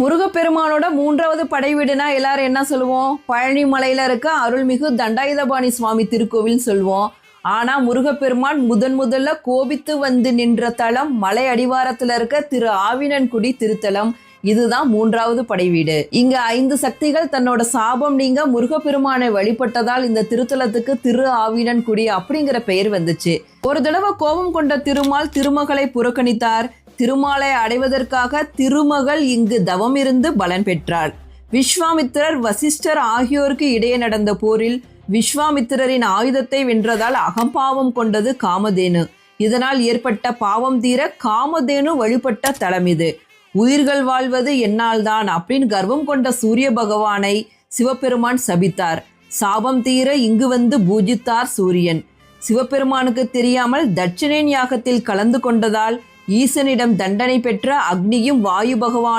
முருகப்பெருமானோட மூன்றாவது படை வீடுனா எல்லாரும் என்ன சொல்லுவோம்? பழனி மலையில இருக்க அருள்மிகு தண்டாயுதபாணி சுவாமி திருக்கோவில் சொல்லுவோம். ஆனா முருகப்பெருமான் முதன் முதல்ல கோபித்து வந்து நின்ற தலம் மலை அடிவாரத்துல இருக்க திரு ஆவினன்குடி திருத்தலம். இதுதான் மூன்றாவது படைவீடு இங்க ஐந்து சக்திகள் தன்னோட சாபம் நீங்க முருகப்பெருமானை வழிபட்டதால் இந்த திருத்தலத்துக்கு திரு ஆவினன்குடி அப்படிங்கிற பெயர் வந்துச்சு. ஒரு தடவை கோபம் கொண்ட திருமால் திருமகளை புறக்கணித்தார். திருமாலை அடைவதற்காக திருமகள் இங்கு தவம் இருந்து பலன் பெற்றாள். விஸ்வாமித்திரர் வசிஷ்டர் ஆகியோருக்கு இடையே நடந்த போரில் விஸ்வாமித்திரரின் ஆயுதத்தை வென்றதால் அகம்பாவம் கொண்டது காமதேனு. இதனால் ஏற்பட்ட பாவம் தீர காமதேனு வழிபட்ட தலம் இது. உயிர்கள் வாழ்வது என்னால்தான் அப்படின்னு கர்வம் கொண்ட சூரிய பகவானை சிவபெருமான் சபித்தார். சாபம் தீர இங்கு வந்து பூஜித்தார் சூரியன். சிவபெருமானுக்கு தெரியாமல் தட்சிணேன் யாகத்தில் கலந்து கொண்டதால் ஈசனிடம் தண்டனை பெற்ற அக்னியும் வாயு பகவானும்